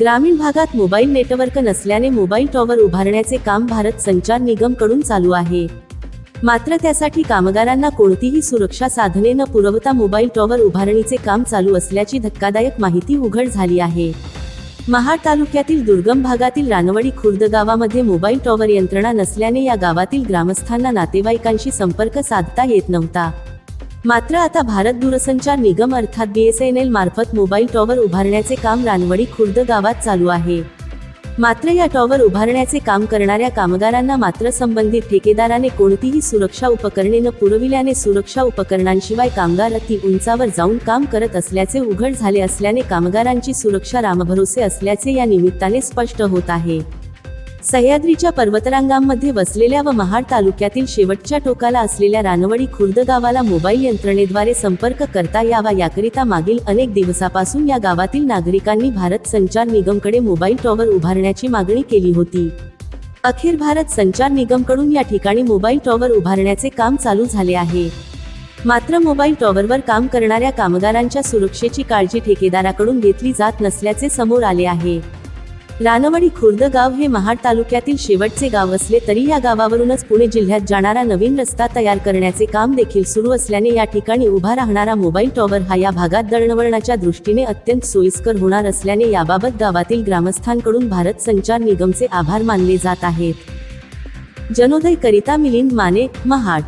ग्रामीण भागात mobile network नसल्याने मोबाईल टॉवर उभारण्याचे काम भारत संचार निगमकडून चालू आहे. मात्र त्यासाठी कामगारांना कोणतीही सुरक्षा साधने न पुरवता मोबाईल टॉवर उभारणीचे काम चालू असल्याची धक्कादायक माहिती उघड झाली आहे. महाड तालुक्यातील दुर्गम भागातील रानवडी खुर्द गावामध्ये मोबाईल टॉवर यंत्रणा नसल्याने या गावातील ग्रामस्थांना नातेवाईकांशी संपर्क साधता येत नव्हता. मात्र आता भारत दूरसंचार निगम अर्थात बीएसएनएल मार्फत मोबाईल टॉवर उभारण्याचे काम रानवडी खुर्द गावात चालू आहे. मात्र या टॉवर उभारण्याचे काम करणाऱ्या कामगारांना मात्र संबंधित ठेकेदाराने कोणतीही सुरक्षा उपकरणे न पुरविल्याने सुरक्षा उपकरणांशिवाय कामगार अति उंचावर जाऊन काम करत असल्याचे उघड झाले असल्याने कामगारांची सुरक्षा रामभरोसे असल्याचे या निमित्ताने स्पष्ट होत आहे. सह्याद्रीच्या पर्वतरांगांमध्ये वसलेल्या व महाड तालुक्यातील शेवटच्या टोकाला असलेल्या रानवडी खुर्द गावाला मोबाईल यंत्रणेद्वारे संपर्क करता यावा याकरिता मागील अनेक दिवसापासून या गावातील नागरिकांनी भारत संचार निगमकडे मोबाईल टॉवर उभारण्याची मागणी केली होती. अखेर भारत संचार निगमकडून या ठिकाणी मोबाईल टॉवर उभारण्याचे काम चालू झाले आहे. मात्र मोबाईल टॉवरवर काम करणाऱ्या कामगारांच्या सुरक्षेची काळजी ठेकेदाराकडून घेतली जात नसल्याचे समोर आले आहे. रानवडी खुर्द गाव हे महाड तालुक्यातील शेवटचे गाव असले तरी या गावावरूनच पुणे जिल्ह्यात जाणारा नवीन रस्ता तयार करण्याचे काम देखील सुरू असल्याने या ठिकाणी उभा राहणारा मोबाईल टॉवर हा या भागात दळणवळणाच्या दृष्टीने अत्यंत सोयीस्कर होणार असल्याने याबाबत गावातील ग्रामस्थांकडून भारत संचार निगमचे आभार मानले जात आहेत. जनोदय करिता मिलिंद माने महाड.